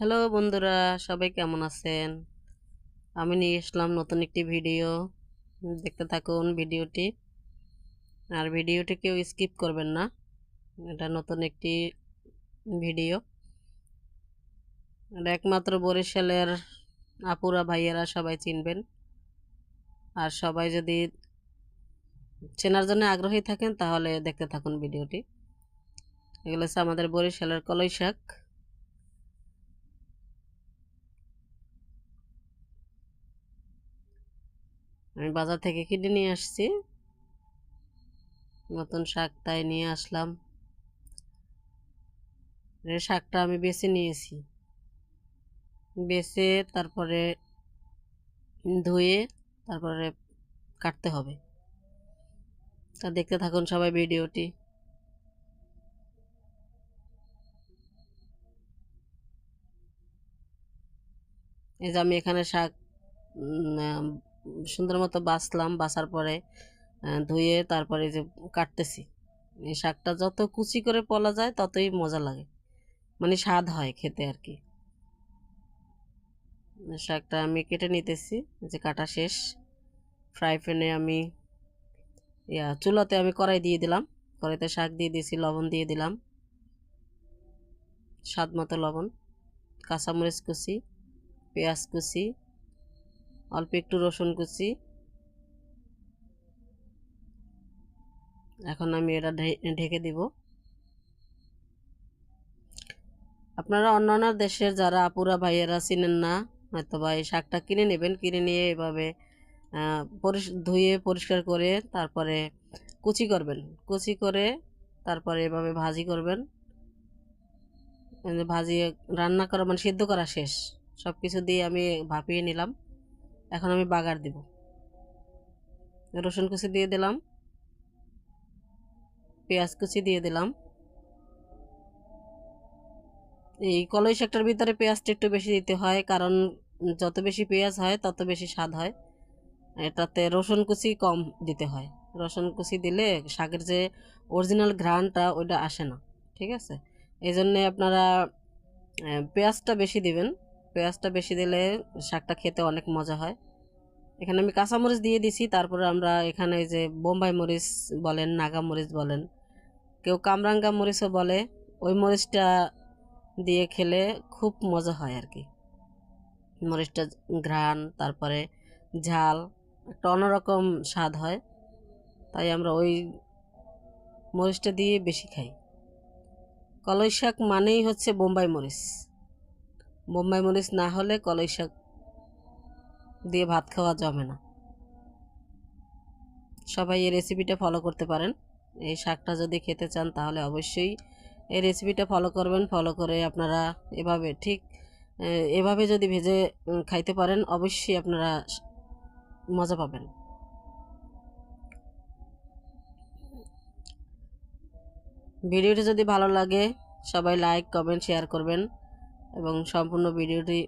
Hello বন্ধুরা, সবাই কেমন আছেন? আমি নিয়ে আসলাম নতুন একটি ভিডিও। দেখতে থাকুন ভিডিওটি। আর ভিডিওটি কেউ স্কিপ করবেন না। এটা নতুন একটি ভিডিও। এটা একমাত্র বরিশালের আপুরা ভাইয়েরা সবাই চিনবেন। আর সবাই যদি চেনার জন্য আগ্রহী থাকেন, তাহলে দেখতে থাকুন ভিডিওটি। এগুলো হচ্ছে আমাদের বরিশালের কলই শাক। আমি বাজার থেকে কিনে নিয়ে আসছি। নতুন শাক তাই নিয়ে আসলাম। শাকটা আমি বেছে নিয়েছি। বেছে তারপরে ধুয়ে তারপরে কাটতে হবে। তা দেখতে থাকুন সবাই ভিডিওটি। এই যে আমি এখানে শাক সুন্দর মতো বাছলাম বাছার পরে ধুয়ে তারপরে যে কাটতেছি। এই শাকটা যত কুচি করে পলা যায়, ততই মজা লাগে। মানে স্বাদ হয় খেতে আর কি। শাকটা আমি কেটে নিতেছি যে কাটা শেষ। ফ্রাই প্যানে আমি, ইয়া, চুলাতে আমি কড়াই দিয়ে দিলাম। কড়াইতে শাক দিয়ে দিয়েছি, লবণ দিয়ে দিলাম। স্বাদ মতো লবণ, কাঁচামরিচ কুচি, পেঁয়াজ কুচি অল্প একটু রসুন কুচি। এখন আমি এটা ঢেকে দিব। আপনারা অন্যান্য দেশের যারা আপুরা ভাইয়েরা চিনেন না হয়তো বা এই শাকটা কিনে নেবেন। কিনে নিয়ে এভাবে ধুয়ে পরিষ্কার করে তারপরে কুচি করবেন। কুচি করে তারপরে এভাবে ভাজি করবেন। ভাজি, রান্না করা মানে সিদ্ধ করা শেষ। সব কিছু দিয়ে আমি ভাপিয়ে নিলাম। এখন আমি বাগার দিব। রসুন কুচি দিয়ে দিলাম। পেঁয়াজ কুচি দিয়ে দিলাম। এই কলই শাকটার ভিতরে পেঁয়াজটা একটু বেশি দিতে হয়, কারণ যত বেশি পেঁয়াজ হয়, তত বেশি স্বাদ হয়। এটাতে রসুন কুচি কম দিতে হয়। রসুন কুচি দিলে শাকের যে অরিজিনাল ঘ্রাণটা, ওইটা আসে না। ঠিক আছে? এই জন্যে আপনারা পেঁয়াজটা বেশি দিবেন। পেঁয়াজটা বেশি দিলে শাকটা খেতে অনেক মজা হয়। এখানে আমি কাঁচামরিচ দিয়ে দিছি, তারপরে আমরা এখানে যে বোম্বাই মরিচ বলেন, নাগা মরিচ বলেন, কেউ কামরাঙ্গা মরিচও বলে, ওই মরিচটা দিয়ে খেলে খুব মজা হয় আর কি। মরিচটা ঘ্রাণ, তারপরে ঝাল, একটা অন্যরকম স্বাদ হয়, তাই আমরা ওই মরিচটা দিয়ে বেশি খাই। কলই শাক মানেই হচ্ছে বোম্বাই মরিচ। বোম্বাই মরিচ না হলে কলই শাক দিয়ে ভাত খাওয়া জমে না। সবাই এই রেসিপিটা ফলো করতে পারেন। এই শাকটা যদি খেতে চান তাহলে অবশ্যই এই রেসিপিটা ফলো করবেন। ফলো করে আপনারা এভাবে ঠিক এভাবে যদি ভেজে খাইতে পারেন অবশ্যই আপনারা মজা পাবেন। ভিডিওটি যদি ভালো লাগে সবাই লাইক কমেন্ট শেয়ার করবেন। এবং সম্পূর্ণ ভিডিওটি